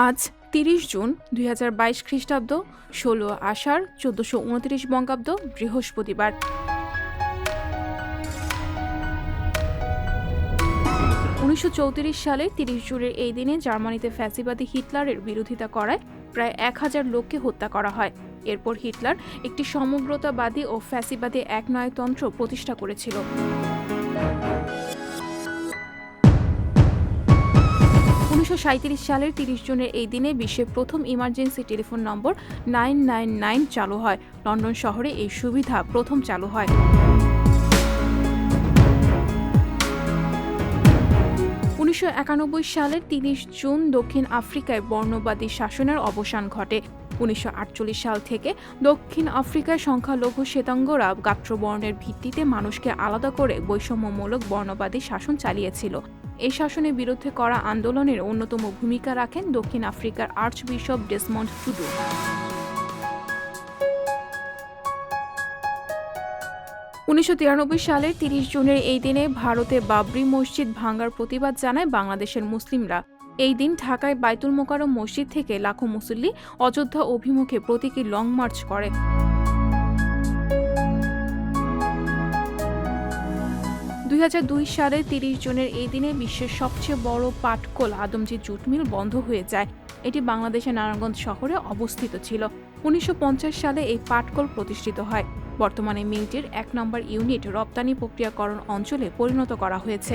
আজ তিরিশ জুন দুই হাজার বাইশ খ্রিস্টাব্দ, ষোলো আষাঢ়, চোদ্দশো উনত্রিশ বঙ্গাব্দ, বৃহস্পতিবার। উনিশশো চৌত্রিশ সালে তিরিশ জুনের এই দিনে জার্মানিতে ফ্যাসিবাদী হিটলারের বিরোধিতা করায় প্রায় এক হাজার লোককে হত্যা করা হয়। এরপর হিটলার একটি সমগ্রতাবাদী ও ফ্যাসিবাদী একনয়তন্ত্র প্রতিষ্ঠা করেছিল। উনিশশো সালের তিরিশ জুনের এই দিনে বিশ্বের প্রথম emergency telephone number nine nine nine চালু হয়। লন্ডন শহরে এই সুবিধা প্রথম চালু হয়। উনিশশো একানব্বই সালের তিরিশ জুন দক্ষিণ আফ্রিকায় বর্ণবাদী শাসনের অবসান ঘটে। উনিশশো আটচল্লিশ সাল থেকে দক্ষিণ আফ্রিকার সংখ্যালঘু শ্বেতাঙ্গরা গাত্রবর্ণের ভিত্তিতে মানুষকে আলাদা করে বৈষম্যমূলক বর্ণবাদী শাসন চালিয়েছিল। এই শাসনের বিরুদ্ধে করা আন্দোলনের অন্যতম ভূমিকা রাখেন দক্ষিণ আফ্রিকার আর্চ বিশপ ডেসমন্ড টুডু উনিশশো তিরানব্বই সালের তিরিশ জুনের এই দিনে ভারতে বাবরি মসজিদ ভাঙ্গার প্রতিবাদ জানায় বাংলাদেশের মুসলিমরা। এই দিন ঢাকায় বাইতুল মোকারম মসজিদ থেকে লাখো মুসল্লি অযোধ্যা অভিমুখে প্রতীকী লং মার্চ করে। দুই সালে তিরিশ জুনের এই দিনে বিশ্বের সবচেয়ে বড় পাটকোল আদমজি জুট মিল বন্ধ হয়ে যায়। এটি বাংলাদেশের নারায়ণগঞ্জ শহরে অবস্থিত ছিল। উনিশশো পঞ্চাশ সালে এই পাটকল প্রতিষ্ঠিত হয়। বর্তমানে মিলটির এক নম্বর ইউনিট রপ্তানি প্রক্রিয়াকরণ অঞ্চলে পরিণত করা হয়েছে।